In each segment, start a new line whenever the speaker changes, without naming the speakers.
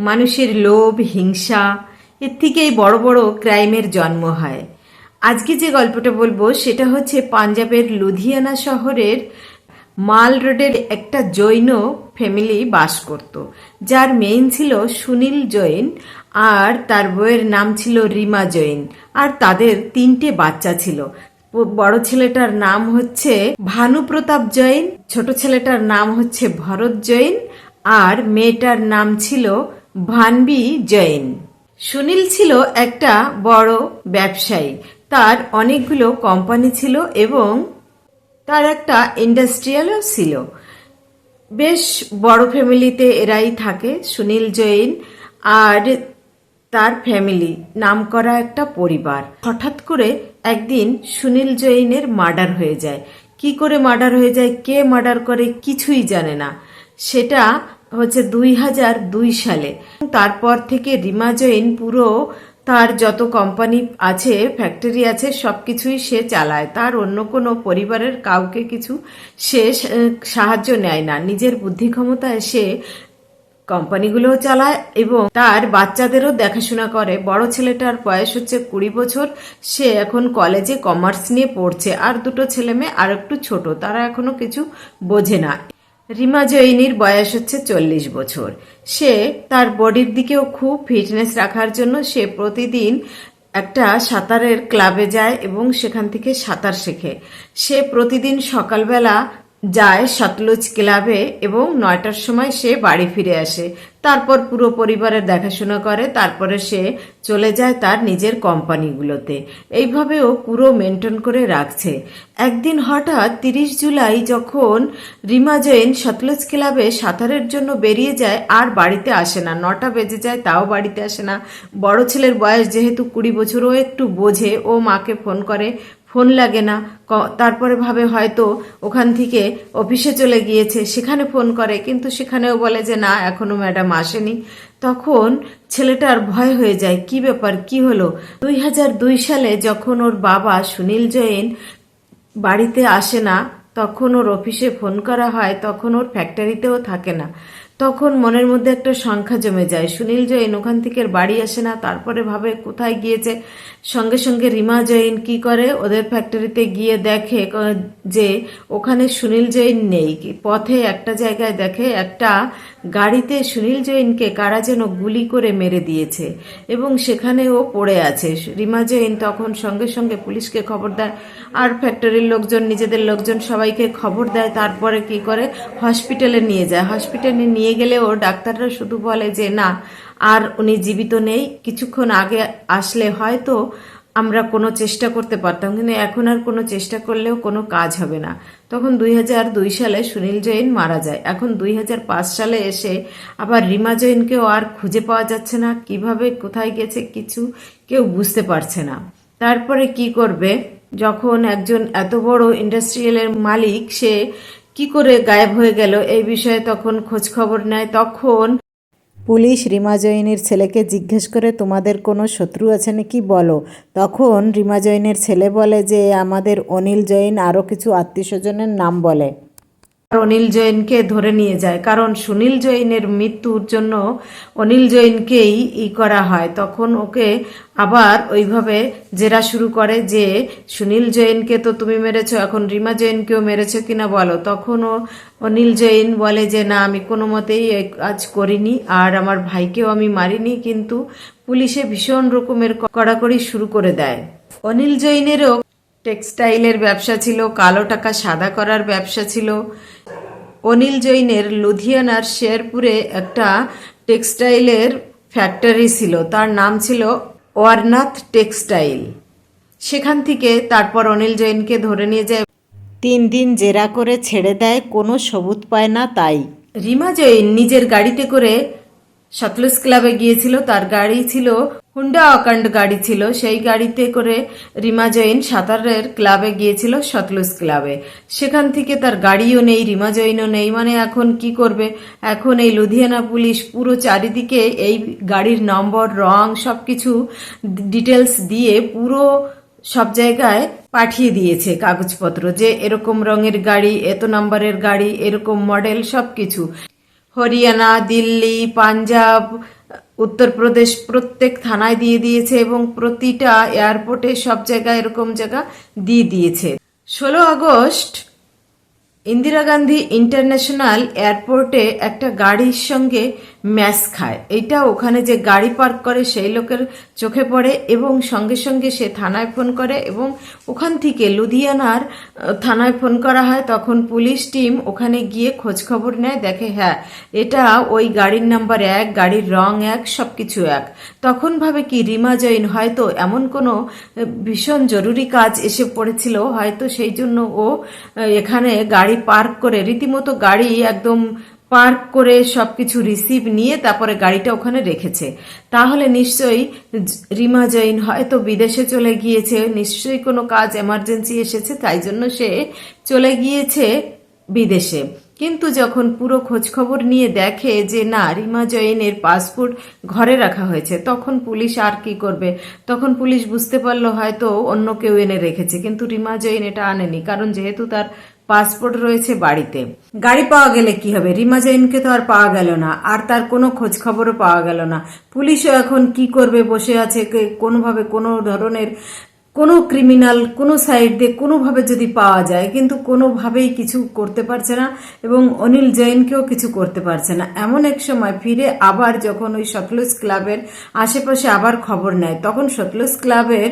মানুষের লোভ, হিংসা, এর থেকেই বড় বড় ক্রাইমের জন্ম হয়। আজকে যে গল্পটা বলব, সেটা হচ্ছে পাঞ্জাবের লুধিয়ানা শহরের মাল রোডের একটা জৈন ফ্যামিলি বাস করত। যার মেইন ছিল সুনীল জৈন আর তার বউয়ের নাম ছিল রিমা জৈন। আর তাদের তিনটে বাচ্চা ছিল। বড় ছেলেটার নাম হচ্ছে ভানুপ্রতাপ জৈন, ছোট ছেলেটার নাম হচ্ছে ভরত জৈন আর মেয়েটার নাম ছিল ভানবি জৈন। সুনীল ছিল একটা বড় ব্যবসায়ী। তার অনেকগুলো কোম্পানি ছিল এবং তার একটা ইন্ডাস্ট্রিয়ালও ছিল। বেশ বড় ফ্যামিলিতে এরাই থাকে, সুনীল জৈন আর তার ফ্যামিলি, নাম করা একটা পরিবার। হঠাৎ করে একদিন সুনীল জৈনের মার্ডার হয়ে যায়। কি করে মার্ডার হয়ে যায়, কে মার্ডার করে কিছুই জানে না। সেটা হচ্ছে দুই হাজার দুই সালে। তারপর থেকে রিমা জৈন পুরো তার যত কোম্পানি আছে ফ্যাক্টরি আছে সব কিছুই সে চালায়। তার অন্য কোনো পরিবারের কাউকে কিছু সে সাহায্য নেয় না। নিজের বুদ্ধি ক্ষমতায় সে কোম্পানিগুলোও চালায় এবং তার বাচ্চাদেরও দেখাশোনা করে। বড় ছেলেটার বয়স হচ্ছে কুড়ি বছর। সে এখন কলেজে কমার্স নিয়ে পড়ছে। আর দুটো ছেলে মেয়ে আর একটু ছোট। তারা এখনও কিছু বোঝে না। রিমা জৈনির বয়স হচ্ছে চল্লিশ বছর। সে তার বডির দিকেও খুব ফিটনেস রাখার জন্য সে প্রতিদিন একটা সাঁতারের ক্লাবে যায় এবং সেখান থেকে সাঁতার শেখে। সে প্রতিদিন সকালবেলা যায় সতলুজ ক্লাবে এবং নয়টার সময় সে বাড়ি ফিরে আসে। তারপর পুরো পরিবারের দেখাশোনা করে, তারপরে সে চলে যায় তার নিজের কোম্পানিগুলোতে। এইভাবেও পুরো মেনটেন করে রাখছে। একদিন হঠাৎ তিরিশ জুলাই যখন রিমা জৈন সতলুজ ক্লাবে সাঁতারের জন্য বেরিয়ে যায়, আর বাড়িতে আসে না। নটা বেজে যায়, তাও বাড়িতে আসে না। বড় ছেলের বয়স যেহেতু কুড়ি বছর, ও একটু বোঝে। ও মাকে ফোন করে ফোন লাগে না। তারপরে ভাবে হয়তো ওখান থেকে অফিসে চলে গিয়েছে, সেখানে ফোন করে, কিন্তু সেখানেও বলে যে, না, এখনও ম্যাডাম আসেনি। তখন ছেলেটার ভয় হয়ে যায়, কি ব্যাপার, কি হলো? দুই দুই সালে যখন ওর বাবা সুনীল জৈন বাড়িতে আসে না, তখন ওর অফিসে ফোন করা হয়, তখন ওর ফ্যাক্টরিতেও থাকে না। তখন মনের মধ্যে একটা সংখ্যা জমে যায়। সুনীল জৈন ওখান থেকে বাড়ি আসে না, তারপরে ভাবে কোথায় গিয়েছে? সঙ্গে সঙ্গে রিমা জৈন কি করে? ওদের ফ্যাক্টরিতে গিয়ে দেখে যে ওখানে সুনীল জৈন নেই। পথে একটা জায়গায় দেখে, একটা গাড়িতে সুনীল জৈনকে কারা যেন গুলি করে মেরে দিয়েছে এবং সেখানে ও পড়ে আছে। রিমা জৈন তখন সঙ্গে সঙ্গে পুলিশকে খবর দেয়, আর ফ্যাক্টরির লোকজন, নিজেদের লোকজন সবাইকে খবর দেয়, তারপরে কি করে? হসপিটালে নিয়ে যায়। হসপিটালে নিয়ে গেলেও ডাক্তাররা শুধু বলে যে, না, আর উনি জীবিত নেই, কিছুক্ষণ আগে আসলে হয়তো আমরা কোনো চেষ্টা করতে পারতাম, কিন্তু এখন আর কোনো চেষ্টা করলেও কোনো কাজ হবে না। তখন দুই হাজার দুই সালে সুনীল জৈন মারা যায়। এখন দুই হাজার পাঁচ সালে এসে আবার রিমা জৈনকেও আর খুঁজে পাওয়া যাচ্ছে না, কীভাবে, কোথায় গেছে কিছু কেউ বুঝতে পারছে না। তারপরে কি করবে? যখন একজন এত বড় ইন্ডাস্ট্রিয়ালের মালিক, সে কি করে গায়েব হয়ে গেল? এই বিষয়ে তখন খোঁজ খবর নেয়। তখন
পুলিশ রিমা জৈনের ছেলেকে জিজ্ঞেস করে, তোমাদের কোনো শত্রু আছে নাকি? বলো। তখন রিমা জৈনের ছেলে বলে যে, আমাদের অনিল জৈন আরও কিছু আত্মীয় স্বজনের নাম বলে।
অনিল জৈনকে ধরে নিয়ে যায়। কারণ সুনীল জৈনের মৃত্যুর জন্য অনিল জৈনকেই ই করা হয়। তখন ওকে আবার ওইভাবে জেরা শুরু করে যে, সুনীল জৈনকে তো তুমি মেরেছো, এখন রিমা জৈনকেও মেরেছো কিনা বলো? তখন ও অনিল জৈন বলে যে, না, আমি কোনো মতেই কাজ করিনি, আর আমার ভাইকেও আমি মারিনি, কিন্তু পুলিশে ভীষণ রকমের কড়াকড়ি শুরু করে দেয়। অনিল জৈনেরও টেক্সটাইলের ব্যবসা ছিল, কালো টাকা সাদা করার ব্যবসা ছিল। অনিল জৈনের লুধিয়ানার শেরপুরে একটা টেক্সটাইলের ফ্যাক্টরি ছিল, তার নাম ছিল ওয়ারনাথ টেক্সটাইল। সেখান থেকে তারপর অনিল জৈনকে ধরে নিয়ে যায়,
তিন দিন জেরা করে ছেড়ে দেয়, কোনো সবুত পায় না তাই।
রিমা জৈন নিজের গাড়িতে করে সতলুজ ক্লাবে গিয়েছিল, তার গাড়ি ছিল হুন্ডা অকান্ড গাড়ি ছিল, সেই গাড়িতে করে রিমা জৈন সাঁতারের ক্লাবে গিয়েছিল সতলুজ ক্লাবে সেখান থেকে তার গাড়িও নেই, রিমা জৈনও নেই মানে এখন কি করবে? এখন এই লুধিয়ানা পুলিশ পুরো চারিদিকে এই গাড়ির নম্বর, রং, সবকিছু ডিটেলস দিয়ে পুরো সব জায়গায় পাঠিয়ে দিয়েছে কাগজপত্র যে এরকম রঙের গাড়ি, এত নাম্বারের গাড়ি, এরকম মডেল সবকিছু। হরিয়ানা, দিল্লি, পাঞ্জাব, উত্তরপ্রদেশ প্রত্যেক থানায় দিয়ে দিয়েছে এবং প্রতিটা এয়ারপোর্টে সব জায়গায় এরকম জায়গা দিয়ে দিয়েছে। ষোলো আগস্ট, ইন্দিরা গান্ধী ইন্টারন্যাশনাল এয়ারপোর্টে একটা গাড়ির সঙ্গে ম্যাচ খায়। এটা ওখানে যে গাড়ি পার্ক করে, সেই লোকের চোখে পড়ে এবং সঙ্গে সঙ্গে সে থানায় ফোন করে এবং ওখান থেকে লুধিয়ানার থানায় ফোন করা হয়। তখন পুলিশ টিম ওখানে গিয়ে খোঁজ খবর নেয়, দেখে হ্যাঁ এটা ওই গাড়ির নাম্বার এক, গাড়ির রং এক, সবকিছু এক। তখন ভাবে কি রিমা জৈন? হয়তো এমন কোনো ভীষণ জরুরি কাজ এসে পড়েছিল, হয়তো সেই জন্য ও এখানে গাড়ি পার্ক করে, রীতিমতো গাড়ি একদম পার্ক করে সবকিছু রিসিভ নিয়ে তারপরে গাড়িটা ওখানে রেখেছে। তাহলে নিশ্চয়ই রিমা জৈন হয়তো বিদেশে চলে গিয়েছে, নিশ্চয়ই কোনো কাজ এমার্জেন্সি এসেছে, তাই জন্য সে চলে গিয়েছে বিদেশে। কিন্তু যখন পুরো খোঁজখবর নিয়ে দেখে যে না, রিমা জৈনের পাসপোর্ট ঘরে রাখা হয়েছে, তখন পুলিশ আর কি করবে? তখন পুলিশ বুঝতে পারল হয়তো অন্য কেউ এনে রেখেছে, কিন্তু রিমা জৈন এটা আনেনি, কারণ যেহেতু তার পাসপোর্ট রয়েছে বাড়িতে। গাড়ি পাওয়া গেলে কি হবে? রিমা জৈনকে তো আর পাওয়া গেল না। আর তার কোনো খোঁজ খবরও পাওয়া গেল না। পুলিশও এখন কি করবে, বসে আছে কোনোভাবে কোনো ধরনের কোনো ক্রিমিনাল, কোনো সাইড দিয়ে কোনোভাবে যদি পাওয়া যায়, কিন্তু কোনোভাবেই কিছু করতে পারছে না এবং অনিল জৈনকেও কিছু করতে পারছে না। এমন এক সময় ফিরে আবার যখন ওই সতলুজ ক্লাবের আশেপাশে আবার খবর নেয়, তখন সতলুজ ক্লাবের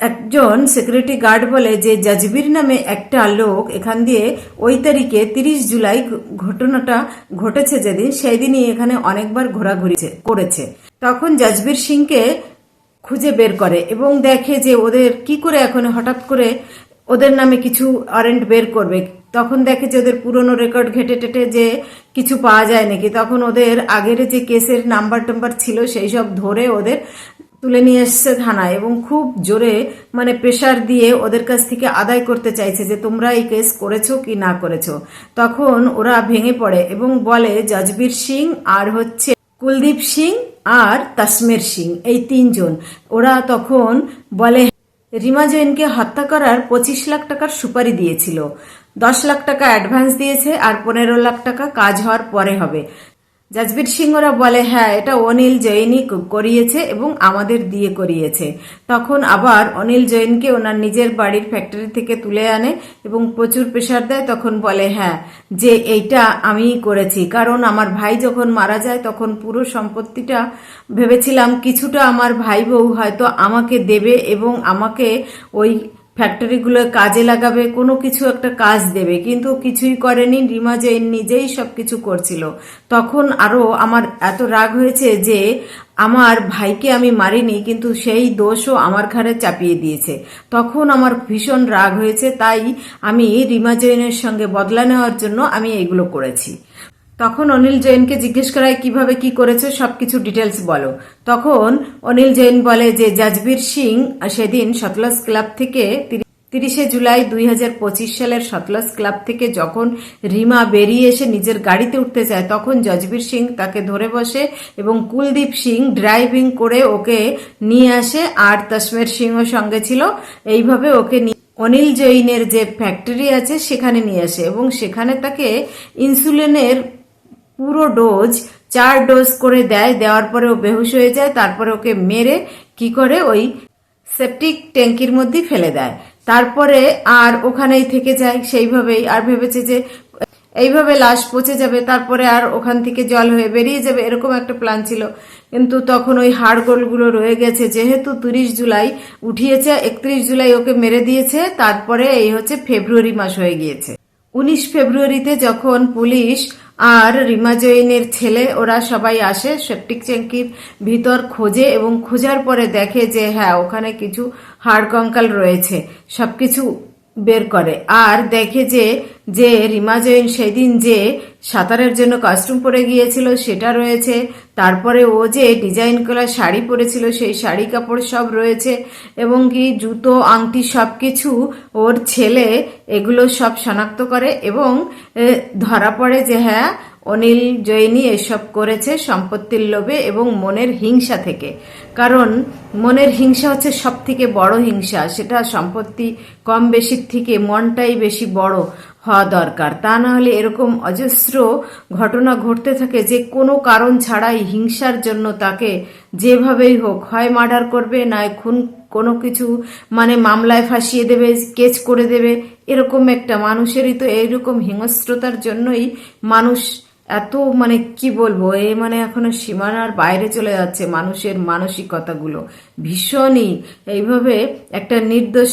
একজন সিকিউরিটি গার্ড বলে যে, জাজবির নামে একটা লোক এখান দিয়ে ওই তারিখে তিরিশ জুলাই ঘটনাটা ঘটেছে যেদিন সেই দিনই এখানে অনেকবার ঘোরাঘুরি করেছে। তখন জাজবির সিংকে খুঁজে বের করে এবং দেখে যে ওদের কি করে এখন হঠাৎ করে ওদের নামে কিছু ওয়ারেন্ট বের করবে। তখন দেখে যে ওদের পুরনো রেকর্ড ঘেটে টেটে যে কিছু পাওয়া যায় নাকি। তখন ওদের আগের যে কেসের নাম্বার টাম্বার ছিল, সেই সব ধরে ওদের তুলে নিয়ে এসছে থানায় এবং খুব জোরে মানে প্রেশার দিয়ে ওদের কাছ থেকে আদায় করতে চাইছে যে তোমরা এই কেস করেছ কি না করেছ। তখন ওরা ভেঙে পড়ে এবং বলে জজবীর সিং আর হচ্ছে কুলদীপ সিং আর তাসমের সিং, এই তিনজন। ওরা তখন বলে, রিমা জৈনকে হত্যা করার পঁচিশ লাখ টাকার সুপারি দিয়েছিল। দশ লাখ টাকা অ্যাডভান্স দিয়েছে আর পনেরো লাখ টাকা কাজ হওয়ার পরে হবে। জাজবীর সিংহরা বলে হ্যাঁ এটা অনিল জৈনই করিয়েছে এবং আমাদের দিয়ে করিয়েছে। তখন আবার অনিল জৈনকে ওনার নিজের বাড়ির ফ্যাক্টরি থেকে তুলে আনে এবং প্রচুর প্রেশার দেয়। তখন বলে হ্যাঁ যে এইটা আমিই করেছি। কারণ আমার ভাই যখন মারা যায়, তখন পুরো সম্পত্তিটা ভেবেছিলাম কিছুটা আমার ভাই বউ হয়তো আমাকে দেবে এবং আমাকে ওই ফ্যাক্টরিগুলো কাজে লাগাবে, কোনো কিছু একটা কাজ দেবে, কিন্তু কিছুই করেনি, রিমা জৈন নিজেই সব কিছু করছিল। তখন আরও আমার এত রাগ হয়েছে যে আমার ভাইকে আমি মারিনি, কিন্তু সেই দোষও আমার ঘাড়ে চাপিয়ে দিয়েছে। তখন আমার ভীষণ রাগ হয়েছে, তাই আমি রিমা জৈনের সঙ্গে বদলা নেওয়ার জন্য আমি এগুলো করেছি। তখন অনিল জৈনকে জিজ্ঞেস করায় কীভাবে কি করেছে? সবকিছু ডিটেলস বলো। তখন অনিল জৈন বলে যে, জাজবীর সিং সেদিন সতলজ ক্লাব থেকে তিরি- তিরিশে জুলাই দুই হাজার পঁচিশ সালের সতলজ ক্লাব থেকে যখন রিমা বেরিয়ে এসে নিজের গাড়িতে উঠতে চায় তখন জজবীর সিং তাকে ধরে বসে এবং কুলদীপ সিং ড্রাইভিং করে ওকে নিয়ে আসে আর তসমের সিংও সঙ্গে ছিল। এইভাবে ওকে অনিল জৈনের যে ফ্যাক্টরি আছে, সেখানে নিয়ে আসে এবং সেখানে তাকে ইনসুলিনের পুরো ডোজ, চার ডোজ করে দেয়, দেওয়ার পরে ও বেহুশ হয়ে যায়, তারপরে ওকে মেরে কি করে ওই সেপটিক ট্যাঙ্কির মধ্যে ফেলে দেয়। তারপরে আর ওখানেই থেকে যায়, সেইভাবেই আর ভেবেছে যে এইভাবে লাশ পচে যাবে, তারপরে আর ওখান থেকে জল হয়ে বেরিয়ে যাবে, এরকম একটা প্ল্যান ছিল। কিন্তু তখন ওই হাড়গোলগুলো রয়ে গেছে, যেহেতু তিরিশ জুলাই উঠিয়েছে, একত্রিশ জুলাই ওকে মেরে দিয়েছে, তারপরে এই হচ্ছে ফেব্রুয়ারি মাস হয়ে গিয়েছে। উনিশ ফেব্রুয়ারিতে যখন পুলিশ আর রিমা জৈনের ছেলে, ওরা সবাই আসে সেপটিক ট্যাঙ্কির ভিতর খোঁজে এবং খোঁজার পরে দেখে যে হ্যাঁ ওখানে কিছু হাড় কঙ্কাল রয়েছে। সবকিছু বের করে। আর দেখে যে যে রিমা জৈন সেদিন যে সাঁতারের জন্য কস্টিউম পরে গিয়েছিল সেটা রয়েছে। তারপরে ও যে ডিজাইন করা শাড়ি পরেছিল সেই শাড়ি কাপড় সব রয়েছে এবং কি জুতো, আংটি সব কিছু ওর ছেলে এগুলো সব শনাক্ত করে এবং ধরা পড়ে যে হ্যাঁ অনিল জৈনী এসব করেছে সম্পত্তির লোভে এবং মনের হিংসা থেকে। কারণ মনের হিংসা হচ্ছে সব থেকে বড় হিংসা। সেটা সম্পত্তি কম বেশির থেকে মনটাই বেশি বড় হওয়া দরকার। তা না হলে এরকম অজস্র ঘটনা ঘটতে থাকে যে কোনো কারণ ছাড়াই হিংসার জন্য তাকে যেভাবেই হোক হয় মার্ডার করবে, নয় খুন কোনো কিছু মানে মামলায় ফাঁসিয়ে দেবে, কেচ করে দেবে, এরকম একটা মানুষেরই তো এইরকম হিংস্রতার জন্যই মানুষ এত মানে কি বলব, এ মানে এখনও সীমানার বাইরে চলে যাচ্ছে মানুষের মানসিকতাগুলো। ভীষণই। এইভাবে একটা নির্দোষ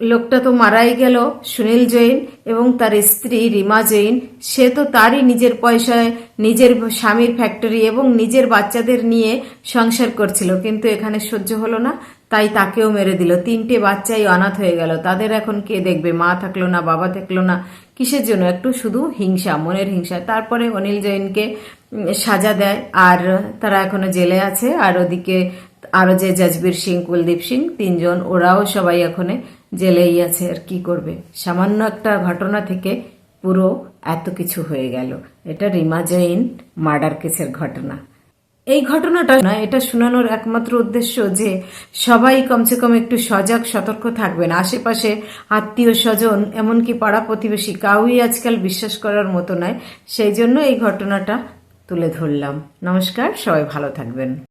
লোকটা তো মারাই গেল, সুনীল জৈন এবং তার স্ত্রী রিমা জৈন। সে তো তারই নিজের পয়সায় নিজের স্বামীর ফ্যাক্টরি এবং নিজের বাচ্চাদের নিয়ে সংসার করছিল, কিন্তু এখানে সহ্য হলো না। তাই তাকেও মেরে দিল। তিনটে বাচ্চাই অনাথ হয়ে গেল। তাদের এখন কে দেখবে? মা থাকল না, বাবা থাকল না। কিসের জন্য? একটু শুধু হিংসা, মনের হিংসা। তারপরে অনিল জৈনকে সাজা দেয়। আর তারা এখনও জেলে আছে। আর ওদিকে আরও যে জজবীর সিং, কুলদীপ সিং, তিনজন, ওরাও সবাই এখানে জেলেই আছে। আর কি করবে? সামান্য একটা ঘটনা থেকে পুরো এত কিছু হয়ে গেল। এটা রিমা জৈন মার্ডার কেসের ঘটনা। এই ঘটনাটা না, এটা শোনানোর একমাত্র উদ্দেশ্য যে সবাই কমসে কম একটু সজাগ, সতর্ক থাকবেন। আশেপাশে আত্মীয় স্বজন, এমনকি পাড়া প্রতিবেশী কাউই আজকাল বিশ্বাস করার মতো নয়। সেই জন্য এই ঘটনাটা তুলে ধরলাম। নমস্কার, সবাই ভালো থাকবেন।